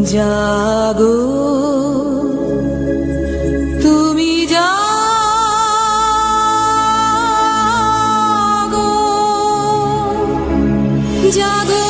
জাগো। তুমি জাগো। জাগো।